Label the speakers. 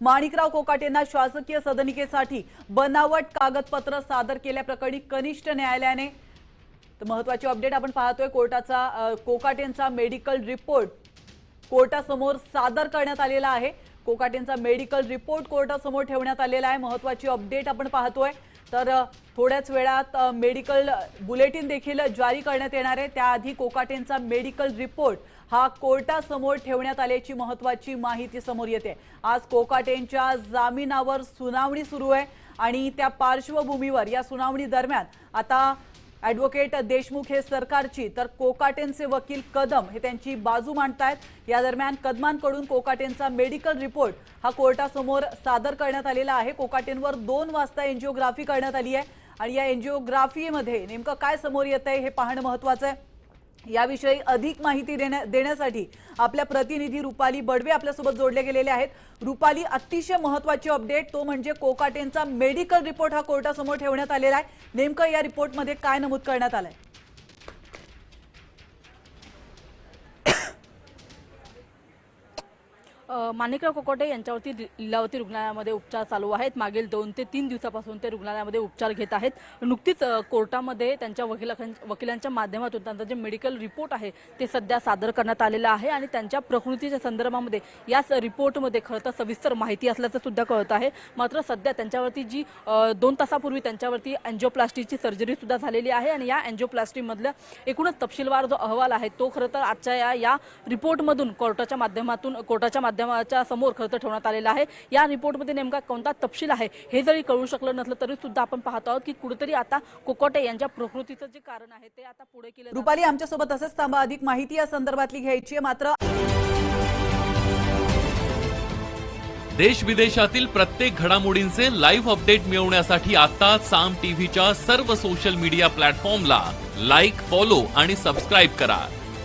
Speaker 1: माणिकराव कोकाटेंना शासकीय सदनिकेसाठी बनावट कागदपत्र सादर केल्याप्रकरणी कनिष्ठ न्यायालयाने तर महत्वाची अपडेट आपण पाहतोय कोर्टाचा अ, कोकाटेंचा मेडिकल रिपोर्ट कोर्टासमोर सादर करण्यात आलेला आहे. कोकाटेंचा मेडिकल रिपोर्ट कोर्टासमोर ठेवण्यात आलेला आहे. महत्वाची अपडेट आपण पाहतोय. तर थोड्याच वेळात मेडिकल बुलेटिन देखील जारी करण्यात येणार आहे. त्याआधी कोकाटेंचा मेडिकल रिपोर्ट हा कोर्टासमोर ठेवण्यात आल्याची महत्वाची माहिती समोर येते. आज कोकाटेंच्या जामिनावर सुनावणी सुरू आहे आणि त्या पार्श्वभूमीवर या सुनावणी दरम्यान आता ॲडव्होकेट देशमुख हे सरकारची तर कोकाटेंचे वकील कदम हे त्यांची बाजू मांडतायत. या दरम्यान कदमांकडून कोकाटेंचा मेडिकल रिपोर्ट हा कोर्टासमोर सादर करण्यात आलेला आहे. कोकाटेंवर दोन वाजता एनजीओग्राफी करण्यात आली आहे. आणि या एनजीओग्राफीमध्ये नेमकं काय समोर येत आहे हे पाहणं महत्वाचं आहे. याविषयी अधिक माहिती देण्या देण्यासाठी आपल्या प्रतिनिधी रुपाली बडवे आपल्यासोबत जोडले गेलेले आहेत. रुपाली अतिशय महत्वाची अपडेट तो म्हणजे कोकाटेंचा मेडिकल रिपोर्ट हा कोर्टासमोर ठेवण्यात आलेला आहे. नेमकं या रिपोर्टमध्ये काय नमूद करण्यात आलंय?
Speaker 2: माणिकराव कोकोटे यांच्यावरती लि- लीलावती रुग्णालयामध्ये उपचार चालू आहेत. मागील दोन ते तीन दिवसापासून ते रुग्णालयामध्ये उपचार घेत आहेत. नुकतीच कोर्टामध्ये त्यांच्या वकिला वकिलांच्या माध्यमातून त्यांचा जे मेडिकल रिपोर्ट आहे ते सध्या सादर करण्यात आलेलं आहे आणि त्यांच्या प्रकृतीच्या संदर्भामध्ये याच रिपोर्टमध्ये खरं तर सविस्तर माहिती असल्याचं सुद्धा कळत आहे. मात्र सध्या त्यांच्यावरती जी दोन तासापूर्वी त्यांच्यावरती अँजिओप्लास्टीची सर्जरी सुद्धा झालेली आहे आणि या अँजिओप्लास्टीमधल्या एकूणच तपशीलवार जो अहवाल आहे तो खरं तर आजच्या या या रिपोर्टमधून कोर्टाच्या माध्यमातून कोर्टाच्या माध्यमाच्या समोर खरं तर ठेवण्यात आलेला आहे. या रिपोर्टमध्ये नेमका कोणता तपशील आहे हे जरी कळू शकलं नसलं तरी सुद्धा आपण पाहतो आहोत की कुठेतरी आता कोकोटे यांच्या प्रकृतीचं जे कारण आहे ते आता पुढे केलं.
Speaker 1: रुपाली आमच्यासोबत असंच थांबा. अधिक माहिती या संदर्भातली घ्यायची आहे. मात्र
Speaker 3: देश विदेशातील प्रत्येक घडामोडींचे लाईव्ह अपडेट मिळवण्यासाठी आता साम टीव्हीच्या सर्व सोशल मीडिया प्लॅटफॉर्मला लाईक फॉलो आणि सबस्क्राईब करा.